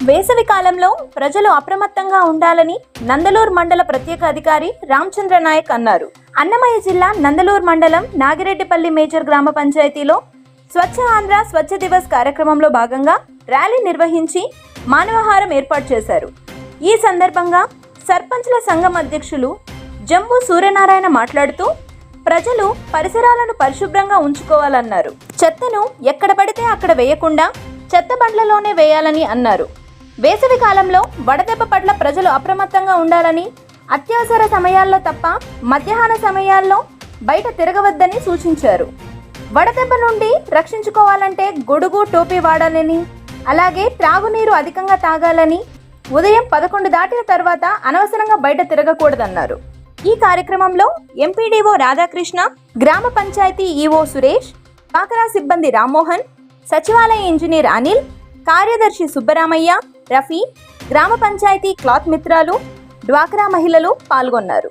వేసవి కాలంలో ప్రజలు అప్రమత్తంగా ఉండాలని నందలూరు మండల ప్రత్యేక అధికారి రామచంద్ర నాయక్ అన్నారు. అన్నమయ్య జిల్లా నందలూరు మండలం నాగిరెడ్డిపల్లి మేజర్ గ్రామ పంచాయతీలో స్వచ్ఛ ఆంధ్ర స్వచ్ఛ దివస్ కార్యక్రమంలో భాగంగా ర్యాలీ నిర్వహించి మానవహారం ఏర్పాటు చేశారు. ఈ సందర్భంగా సర్పంచ్ల సంఘం అధ్యక్షులు జంబు సూర్యనారాయణ మాట్లాడుతూ ప్రజలు పరిసరాలను పరిశుభ్రంగా ఉంచుకోవాలన్నారు. చెత్తను ఎక్కడ పడితే అక్కడ వేయకుండా చెత్త బండ్లలోనే వేయాలని అన్నారు. వేసవి కాలంలో వడదెబ్బ పట్ల ప్రజలు అప్రమత్తంగా ఉండాలని అత్యవసర సమయాల్లో తప్ప మధ్యాహ్న సమయాల్లో బయట తిరగవద్దని సూచించారు. వడదెబ్బ నుండి రక్షించుకోవాలంటే గొడుగు టోపీ వాడాలని అలాగే త్రాగునీరు అధికంగా తాగాలని ఉదయం పదకొండు దాటిన తర్వాత అనవసరంగా బయట తిరగకూడదన్నారు. ఈ కార్యక్రమంలో ఎంపీడీఓ రాధాకృష్ణ గ్రామ పంచాయతీ ఈఓ సురేష్ పాకరా సిబ్బంది రామ్మోహన్ సచివాలయ ఇంజనీర్ అనిల్ కార్యదర్శి సుబ్బరామయ్య రఫీ గ్రామ పంచాయతీ క్లాత్ మిత్రాలు డ్వాక్రా మహిళలు పాల్గొన్నారు.